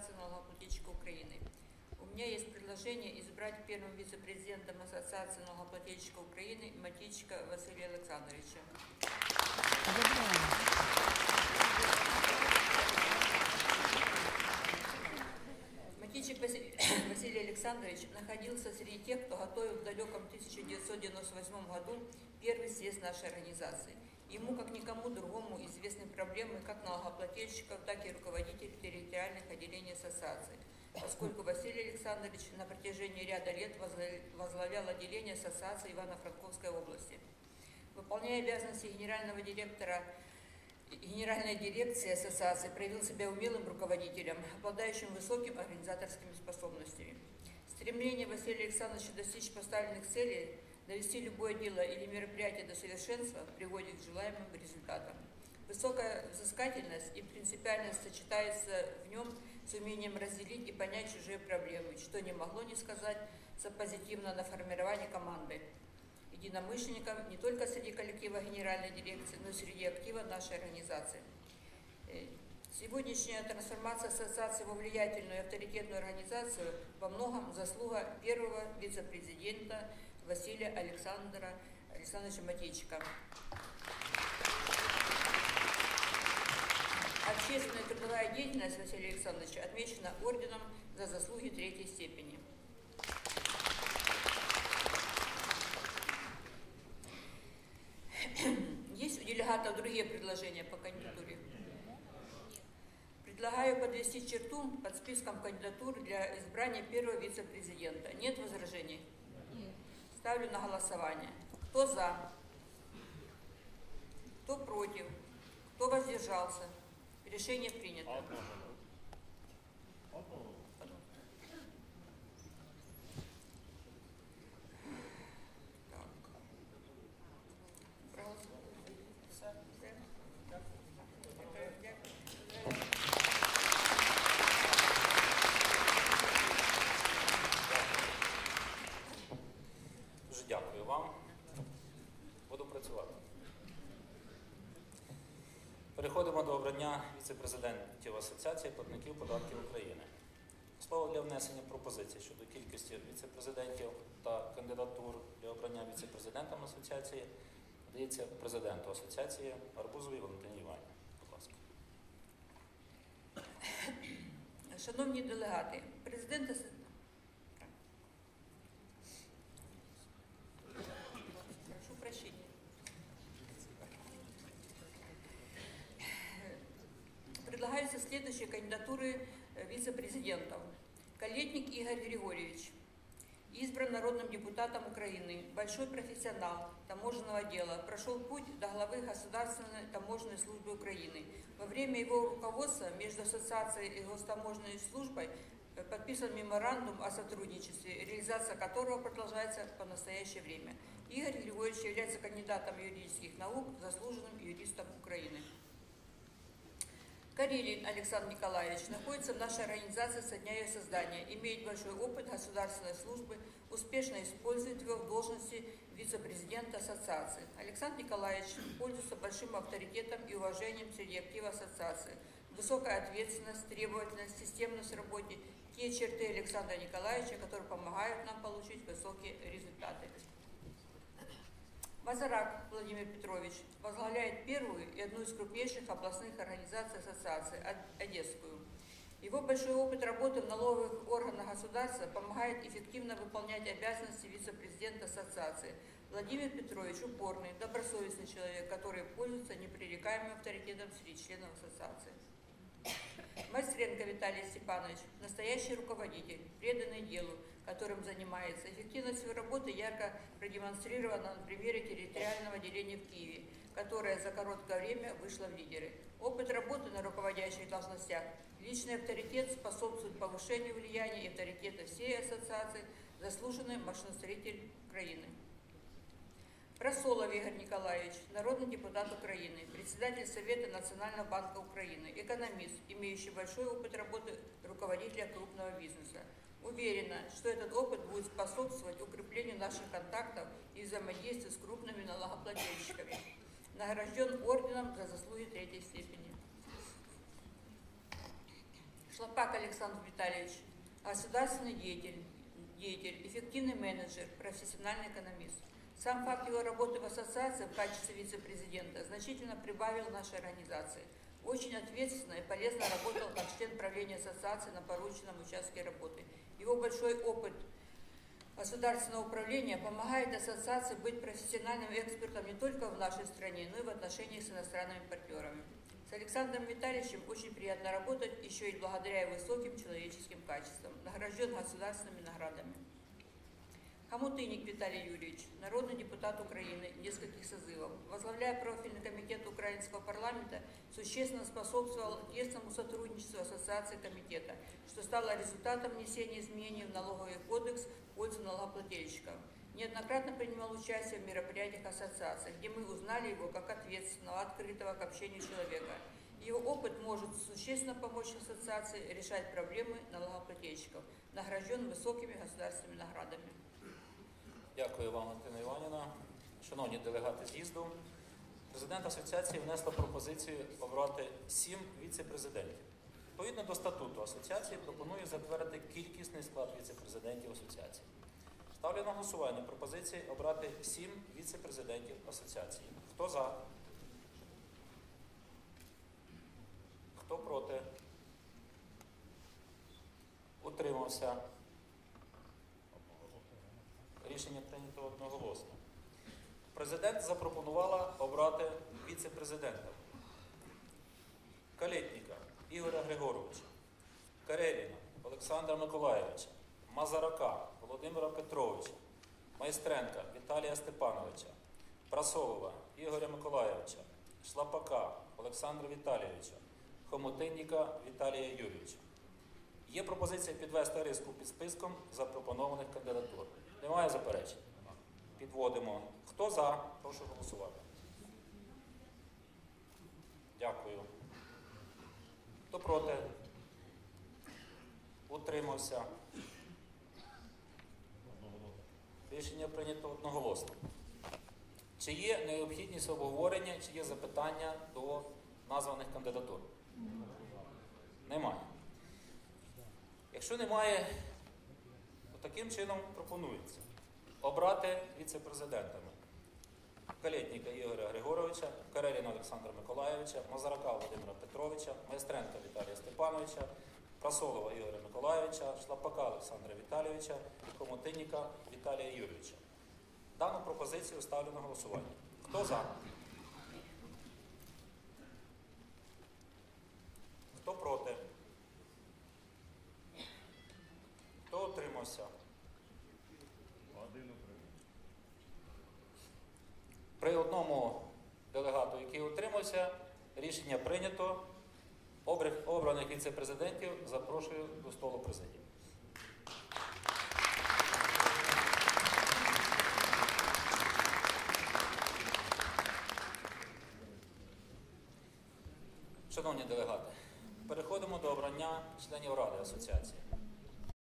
Ассоциации налогоплательщиков Украины. У меня есть предложение избрать первым вице-президентом Ассоциации налогоплательщиков Украины Матичка Василия Александровича. Матичек Василий Александрович находился среди тех, кто готовил в далеком 1998 году первый съезд нашей организации. Ему, как никому другому, известны проблемы как налогоплательщиков, так и руководителей территориальных отделений ассоциации, поскольку Василий Александрович на протяжении ряда лет возглавлял отделение ассоциации Ивано-Франковской области. Выполняя обязанности генерального директора Генеральная дирекция ассоциации проявил себя умелым руководителем, обладающим высокими организаторскими способностями. Стремление Василия Александровича достичь поставленных целей, довести любое дело или мероприятие до совершенства приводит к желаемым результатам. Высокая взыскательность и принципиальность сочетается в нем с умением разделить и понять чужие проблемы, что не могло не сказать за позитивно на формирование команды единомышленников не только среди коллектива Генеральной дирекции, но и среди актива нашей организации. Э, сегодняшняя трансформация ассоциации во влиятельную и авторитетную организацию во многом заслуга первого вице-президента Василия Александра Александровича Матейчика. Общественная трудовая деятельность Василия Александровича отмечена орденом за заслуги третьей степени. Есть у делегатов другие предложения по кандидатуре? Предлагаю подвести черту под списком кандидатур для избрания первого вице-президента. Нет возражений? Ставлю на голосование. Кто за? Кто против? Кто воздержался? Решение принято. Обрання віце-президентів Асоціації платників податків України. Слово для внесення пропозицій щодо кількості віце-президентів та кандидатур для обрання віце-президентом асоціації надається президенту асоціації Арбузовій Валентині Іванівні. Будь ласка. Шановні делегати, президент следующие кандидатуры э, вице-президентов. Колетник Игорь Григорьевич. Избран народным депутатом Украины, большой профессионал таможенного дела, прошел путь до главы Государственной таможенной службы Украины. Во время его руководства между Ассоциацией и Гостаможенной службой э, подписан меморандум о сотрудничестве, реализация которого продолжается по настоящее время. Игорь Григорьевич является кандидатом юридических наук, заслуженным юристом Украины. Карелин Александр Николаевич находится в нашей организации со дня ее создания, имеет большой опыт государственной службы, успешно использует его в должности вице-президента ассоциации. Александр Николаевич пользуется большим авторитетом и уважением среди актива ассоциации. Высокая ответственность, требовательность, системность в те черты Александра Николаевича, которые помогают нам получить высокие результаты. Базарак Владимир Петрович возглавляет первую и одну из крупнейших областных организаций ассоциации – Одесскую. Его большой опыт работы в налоговых органах государства помогает эффективно выполнять обязанности вице-президента ассоциации. Владимир Петрович – упорный, добросовестный человек, который пользуется непререкаемым авторитетом среди членов ассоциации. Майстренко Виталий Степанович – настоящий руководитель, преданный делу, которым занимается. Эффективность своей работы ярко продемонстрирована на примере территориального отделения в Киеве, которое за короткое время вышло в лидеры. Опыт работы на руководящих должностях, личный авторитет способствует повышению влияния и авторитета всей ассоциации, заслуженный машиностроитель Украины. Просолов Игорь Николаевич, народный депутат Украины, председатель Совета Национального банка Украины, экономист, имеющий большой опыт работы руководителя крупного бизнеса. Уверена, что этот опыт будет способствовать укреплению наших контактов и взаимодействия с крупными налогоплательщиками. Награжден орденом за заслуги третьей степени. Шлопак Александр Витальевич, государственный деятель, деятель, эффективный менеджер, профессиональный экономист. Сам факт его работы в ассоциации в качестве вице-президента значительно прибавил нашей организации. Очень ответственно и полезно работал как член правления ассоциации на порученном участке работы. Его большой опыт государственного управления помогает ассоциации быть профессиональным экспертом не только в нашей стране, но и в отношениях с иностранными партнерами. С Александром Витальевичем очень приятно работать, еще и благодаря его высоким человеческим качествам. Награжден государственными наградами. Хомутыник Виталий Юрьевич, народный депутат Украины нескольких созывов, возглавляя профильный комитет Украинского парламента, существенно способствовал тесному сотрудничеству Ассоциации комитета, что стало результатом внесения изменений в налоговый кодекс в пользу налогоплательщиков. Неоднократно принимал участие в мероприятиях ассоциации, где мы узнали его как ответственного, открытого к общению человека. Его опыт может существенно помочь ассоциации решать проблемы налогоплательщиков, награжден высокими государственными наградами. Дякую вам, Валентина Іванівна. Шановні делегати з'їзду, президент асоціації внесла пропозицію обрати сім віце-президентів. Відповідно до статуту асоціації пропоную затвердити кількісний склад віце-президентів асоціації. Ставлю на голосування пропозиції обрати сім віце-президентів асоціації. Хто за? Хто проти? Утримався. Рішення прийнято одноголосно. Президент запропонувала обрати віце-президента Калітніка Ігоря Григоровича, Кареліна Олександра Миколаєвича, Мазарака Володимира Петровича, Майстренка Віталія Степановича, Прасолова Ігоря Миколаєвича, Шлапака Олександра Віталійовича, Хомутинніка Віталія Юрійовича. Є пропозиція підвести риску під списком запропонованих кандидатур. Немає заперечень? Підводимо. Хто за? Прошу голосувати. Дякую. Хто проти? Утримався. Рішення прийнято одноголосно. Чи є необхідність обговорення, чи є запитання до названих кандидатур? Немає. Якщо немає, таким чином пропонується обрати віце-президентами Калєтніка Ігоря Григоровича, Кареліна Олександра Миколаєвича, Мазарака Володимира Петровича, Майстренка Віталія Степановича, Прасолова Ігоря Миколаєвича, Шлапака Олександра Віталійовича, Комотинніка Віталія Юрійовича. Дану пропозицію ставлю на голосування. Хто за? Хто проти? Хто утримався? При одному делегату, який утримався, рішення прийнято. Обраних віце-президентів запрошую до столу президії. Шановні делегати, переходимо до обрання членів Ради асоціації.